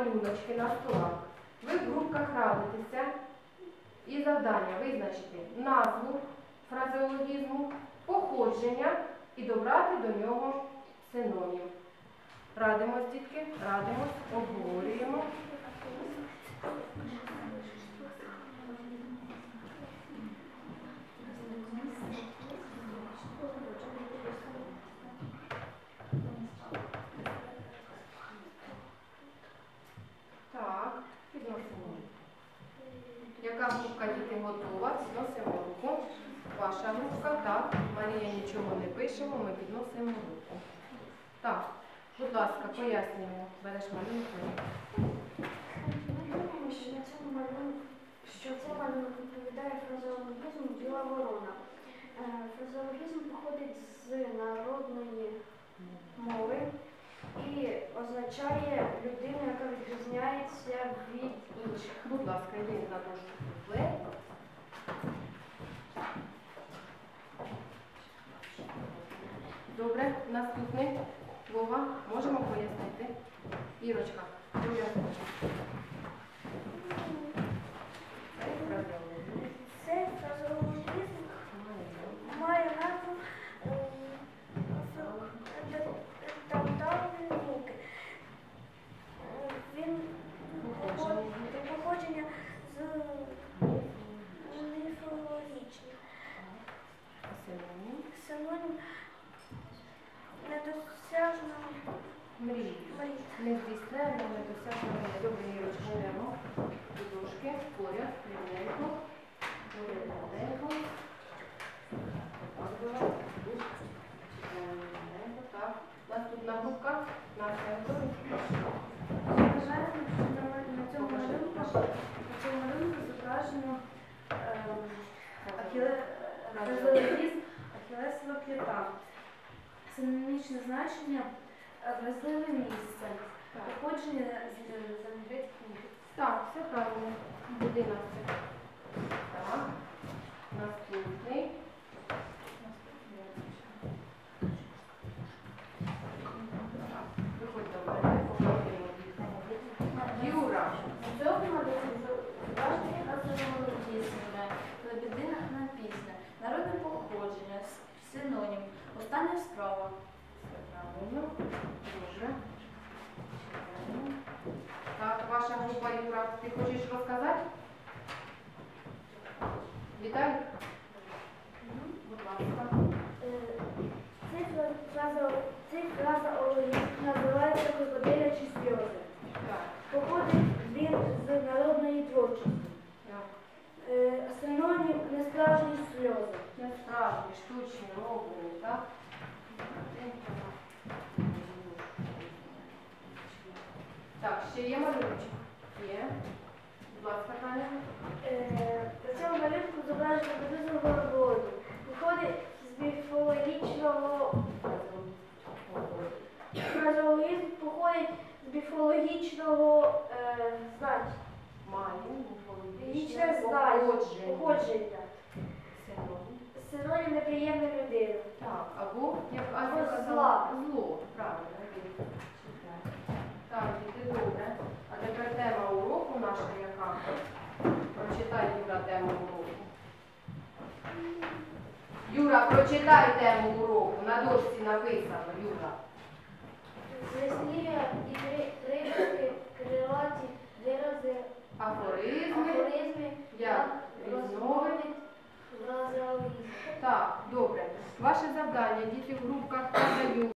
малюночки на столах. Ви в групках радитеся і завдання визначити назву фразеологізму, походження і добрати до нього синонім. Радимось, дітки, радимось, обговорюємо. Так, підносимо. Яка групка діти готова? Підносимо руку. Ваша групка, так. Марія нічого не пишемо, ми підносимо руку. Так, будь ласка, пояснюємо. Береш малюнок. Думаємо, що на цьому малюнку, що цей малюнок відповідає фразеологізму біла ворона. Е, Фразеологізм походить з народної ласка, є на дошку суфле. Добре, наступний. Вова, можемо пояснити? Ірочка, пояснити. Це фразеологізм. Цей фразеологізм має назву тавтальної науки. Він Походження. походження з міфологічних. Синонім. Синонім недосяжного Мрії. мрії. Не здійснено, не досяжно мрії. Добре, Ірочка, йдемо до дошки, поряд, рівненько. Поряд рівненько. Так, так. Наступна групка. Настя готові? Вважаємо, що на на цьому малюнку на цьому малюнку зображено ем, Ахілесова п'ята. Синонімічне значення е, вразливе місце. Походження з з англійської. Так, все правильно. Будинок це. Так. Наступний. Виходь до мене, покажемо їх. Юра. Лебедина на пісня. Народне походження, синонім, остання справа. Правильно. Добре. Так, ваша група, Юра, ти хочеш розказати? Віталій? Будь ласка. Цей фразеологізм називається крокодилячі сльози. Походить він з народної творчості. Е, Синонім несправжні сльози. Не справжні, штучні, роблені, так? Так, ще є малюночок? Є. Будь ласка, Таня. Е, На цьому малюнку зображено приблизно головою. Походить з міфологічного фразеологізм походить з міфологічного е, значення. Логічне міфологічне знання. походження. Походження. Синонім. Синонім неприємна людина. Так, або, як Або казала, зло. Правильно, він читає. Так, діти, добре. А тепер тема уроку наша яка? Прочитай, Юра, тему уроку. Юра, прочитай тему уроку. На дошці написано, Юра. Злеслів'я і три- крилаті, вирази, Афоризми. афоризми, Як різновид. розмовить. Так, добре. Ваше завдання, діти в групках подають.